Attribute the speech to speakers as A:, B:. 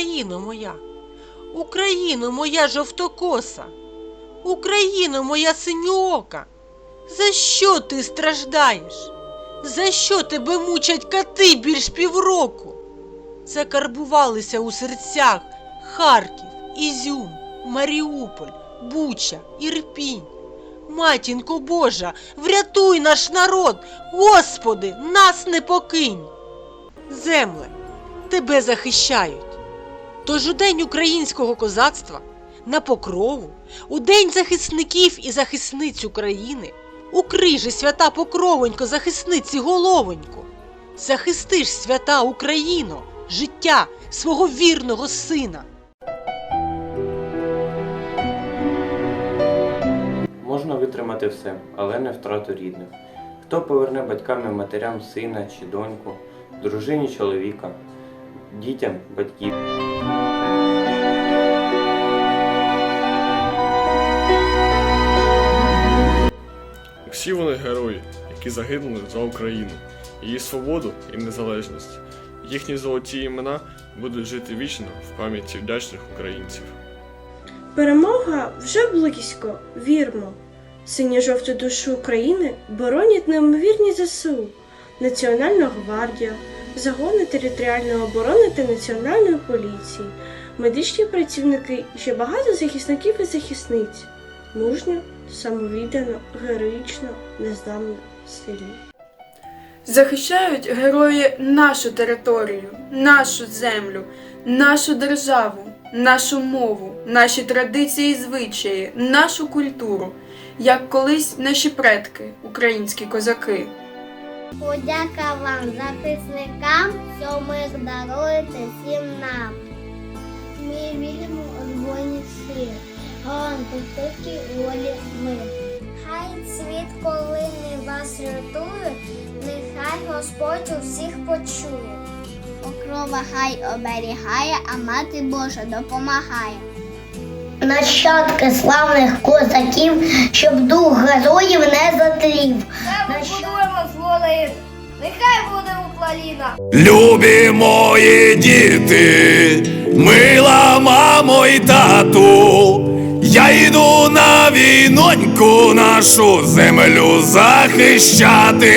A: Україно моя, Україно моя жовтокоса, Україно моя синьоока, за що ти страждаєш? За що тебе мучать кати більш півроку? Закарбувалися у серцях Харків, Ізюм, Маріуполь, Буча, Ірпінь. Матінко Божа, врятуй наш народ, Господи, нас не покинь. Земле, тебе захищають. Тож у день українського козацтва на покрову, у день захисників і захисниць України, укрий же свята покровонько, захисниці головонько. Захисти ж свята Україно, життя свого вірного сина.
B: Можна витримати все, але не втрату рідних. Хто поверне батькам і матерям сина чи доньку, дружині чоловіка, дітям батьків.
C: Всі вони герої, які загинули за Україну, її свободу і незалежність. Їхні золоті імена будуть жити вічно в пам'яті вдячних українців.
D: Перемога вже близько, вірмо. Синьо-жовту душу України боронять неймовірні ЗСУ, Національна гвардія, загони територіальної оборони та Національної поліції, медичні працівники і ще багато захисників і захисниць. Мужньо, самовіддано, героїчно, незламно, сильно.
E: Захищають герої нашу територію, нашу землю, нашу державу, нашу мову, наші традиції і звичаї, нашу культуру, як колись наші предки, українські козаки.
F: Подяка вам, захисникам, що мир даруєте всім нам. Ми віримо у збройні сили, гаранту тільки волі ми. Хай світ, коли не вас рятує, нехай Господь усіх почує. Покрова хай оберігає, а мати Божа допомагає. Нащадки славних козаків, щоб дух героїв не затлів.
G: Будуємо з волею, нехай буде Україна.
H: Любі мої діти, мила мамо й тату, йду на війноньку нашу землю захищати.